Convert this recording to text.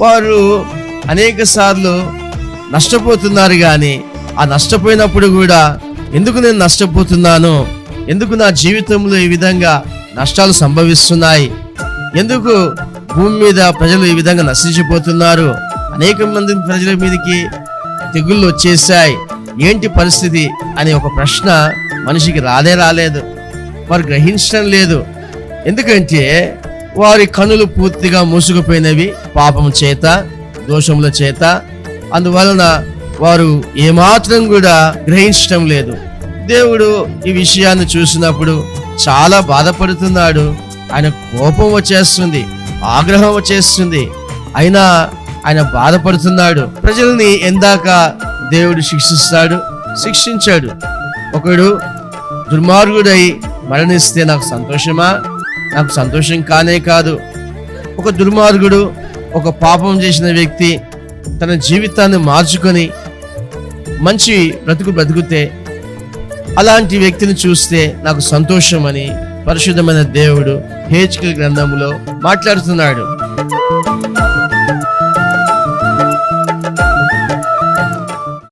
వారు అనేక సార్లు నష్టపోతున్నారు కానీ ఆ నష్టపోయినప్పుడు కూడా ఎందుకు నేను నష్టపోతున్నాను? ఎందుకు నా జీవితంలో ఈ విధంగా నష్టాలు సంభవిస్తున్నాయి? ఎందుకు భూమి మీద ప్రజలు ఈ విధంగా నశించిపోతున్నారు? అనేక మంది ప్రజల మీదకి తెగుళ్ళు వచ్చేసాయి ఏంటి పరిస్థితి అనే ఒక ప్రశ్న మనిషికి రాలే రాలేదు. వారు గ్రహించడం లేదు. ఎందుకంటే వారి కనులు పూర్తిగా మూసుకుపోయినవి పాపం చేత దోషముల చేత. అందువలన వారు ఏమాత్రం కూడా గ్రహించటం లేదు. దేవుడు ఈ విషయాన్ని చూసినప్పుడు చాలా బాధపడుతున్నాడు. ఆయన కోపం వచ్చేస్తుంది ఆగ్రహం వచ్చేస్తుంది. అయినా ఆయన బాధపడుతున్నాడు. ప్రజల్ని ఎందాక దేవుడు శిక్షిస్తాడు శిక్షించాడు. ఒకడు దుర్మార్గుడై మరణిస్తే నాకు సంతోషమా? నాకు సంతోషం కానే కాదు. ఒక దుర్మార్గుడు ఒక పాపం చేసిన వ్యక్తి తన జీవితాన్ని మార్చుకొని మంచి బ్రతుకు బ్రతుకుతే అలాంటి వ్యక్తిని చూస్తే నాకు సంతోషం అని పరిశుద్ధమైన దేవుడు హేచ్కల్ గ్రంథంలో మాట్లాడుతున్నాడు.